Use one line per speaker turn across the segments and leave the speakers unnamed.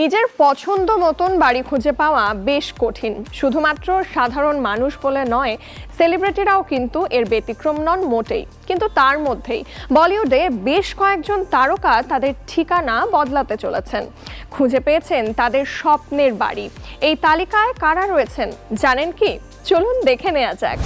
নিজের পছন্দ মতন বাড়ি খুঁজে পাওয়া বেশ কঠিন। শুধুমাত্র সাধারণ মানুষ বলে নয় সেলিব্রিটিরাও কিন্তু এর ব্যতিক্রম নন মোটেই। কিন্তু তার মধ্যেই বলিউডে বেশ কয়েকজন তারকা তাদের ঠিকানা বদলাতে চলেছেন। খুঁজে পেয়েছেন তাদের স্বপ্নের বাড়ি। এই তালিকায় কারা রয়েছেন জানেন কি? চলুন দেখে নেওয়া যাক।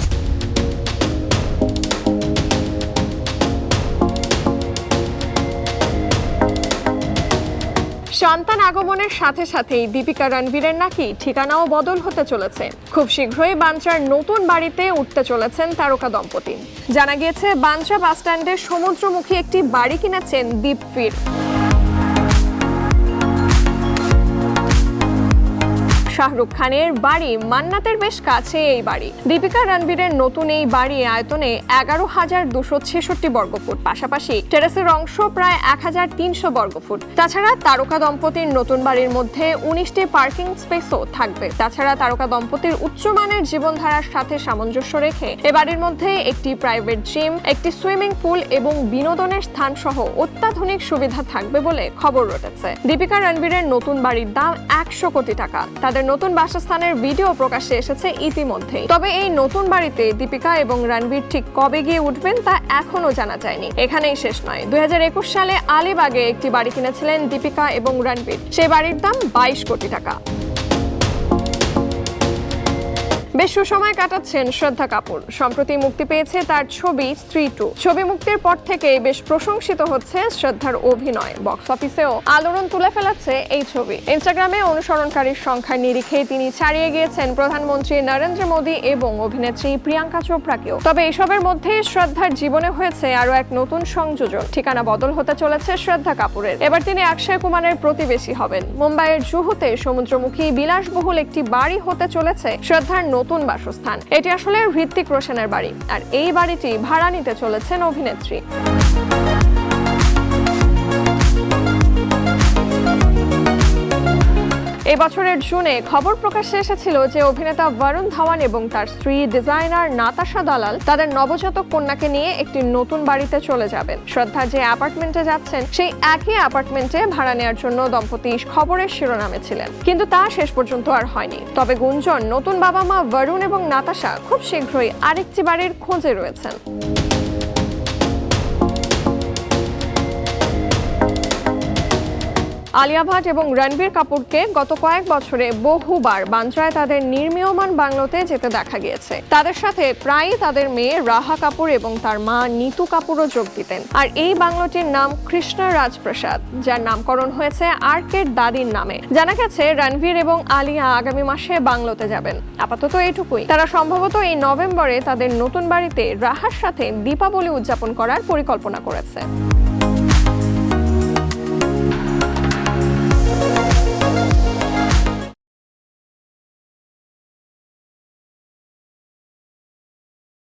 সন্তান আগমনের সাথে সাথেই দীপিকা রণবীরের নাকি ঠিকানাও বদল হতে চলেছে। খুব শীঘ্রই বাঞ্চার নতুন বাড়িতে উঠতে চলেছেন তারকা দম্পতি। জানা গিয়েছে বাঞ্চা বাসস্ট্যান্ডের সমুদ্রমুখী একটি বাড়ি কিনেছেন দীপফির শাহরুখ খানের বাড়ি মান্নাতের বেশ কাছে এই বাড়ি। দীপিকা রণবীরের নতুন এই বাড়ি আয়তনে এগারো হাজার দুশো ছেষট্টি বর্গফুট পাশাপাশি টেরেসের অংশ প্রায় এক হাজার তিনশো বর্গফুট তাছাড়া তারকা দম্পতির নতুন বাড়ির মধ্যে উনিশটি পার্কিং স্পেসও থাকবে। তাছাড়া তারকা দম্পতির উচ্চমানের জীবনধারার সাথে সামঞ্জস্য রেখে এ বাড়ির মধ্যে একটি প্রাইভেট জিম, একটি সুইমিং পুল এবং বিনোদনের স্থান সহ অত্যাধুনিক সুবিধা থাকবে বলে খবর রটেছে। দীপিকা রণবীরের নতুন বাড়ির দাম একশো কোটি টাকা। তাদের নতুন বাসস্থানের ভিডিও প্রকাশে এসেছে ইতিমধ্যে তবে এই নতুন বাড়িতে দীপিকা এবং রণবীর ঠিক কবে গিয়ে উঠবেন তা এখনও জানা যায়নি। এখানেই শেষ নয়। দুই সালে আলিবাগে একটি বাড়ি কিনেছিলেন দীপিকা এবং রণবীর। সেই বাড়ির দাম বাইশ কোটি টাকা। বেশ সুসময় কাটাচ্ছেন শ্রদ্ধা কাপুর। সম্প্রতি মুক্তি পেয়েছে তার ছবি স্ত্রী টু। ছবি মুক্তির পর থেকে বেশ প্রশংসিত হচ্ছে শ্রদ্ধার অভিনয়। বক্স অফিসেও আলোড়ন তুলে ফেলাচ্ছে এই ছবি। ইনস্টাগ্রামে অনুসরণকারীর সংখ্যার নিরিখে তিনি ছাড়িয়ে গিয়েছেন প্রধানমন্ত্রী নরেন্দ্র মোদী এবং অভিনেত্রী প্রিয়াঙ্কা চোপড়াকেও। তবে এসবের মধ্যে শ্রদ্ধার জীবনে হয়েছে আরও এক নতুন সংযোজন। ঠিকানা বদল হতে চলেছে শ্রদ্ধা কাপুরের। এবার তিনি অক্ষয় কুমারের প্রতিবেশী হবেন। মুম্বাইয়ের জুহুতে সমুদ্রমুখী বিলাসবহুল একটি বাড়ি হতে চলেছে শ্রদ্ধার নতুন বাসস্থান। এটি আসলে হৃত্বিক রোশনের বাড়ি। আর এই বাড়িটি ভাড়া নিতে চলেছেন অভিনেত্রী। এই বছরের জুনে খবর প্রকাশ্যে এসেছিল যে অভিনেতা বরুণ ধাওয়ান এবং তার স্ত্রী ডিজাইনার নাতাশা দালাল তাদের নবজাতক কন্যাকে নিয়ে একটি নতুন বাড়িতে চলে যাবেন। শ্রদ্ধা যে অ্যাপার্টমেন্টে যাচ্ছেন, সেই একই অ্যাপার্টমেন্টে ভাড়া নেওয়ার জন্য দম্পতি খবরের শিরোনামে ছিলেন। কিন্তু তা শেষ পর্যন্ত আর হয়নি। তবে গুঞ্জন, নতুন বাবা মা বরুণ এবং নাতাশা খুব শীঘ্রই আরেকটি বাড়ির খোঁজে রয়েছেন। আলিয়া ভাট এবং রণবীর কাপুরকে গত কয়েক বছরে বহুবার বান্দ্রায় তাদের নির্মীয়মান বাংলোতে যেতে দেখা গিয়েছে। তাদের সাথে প্রায়ই তাদের মেয়ে রাহা কাপুর এবং তার মা নিতু কাপুরও যোগ দিতেন। আর এই বাংলোটির নাম কৃষ্ণা রাজপ্রসাদ, যার নামকরণ হয়েছে আর্কের দাদির নামে। জানা গেছে, রণবীর এবং আলিয়া আগামী মাসে বাংলোতে যাবেন। আপাতত এইটুকুই। তারা সম্ভবত এই নভেম্বরে তাদের নতুন বাড়িতে রাহার সাথে দীপাবলি উদযাপন করার পরিকল্পনা করেছে।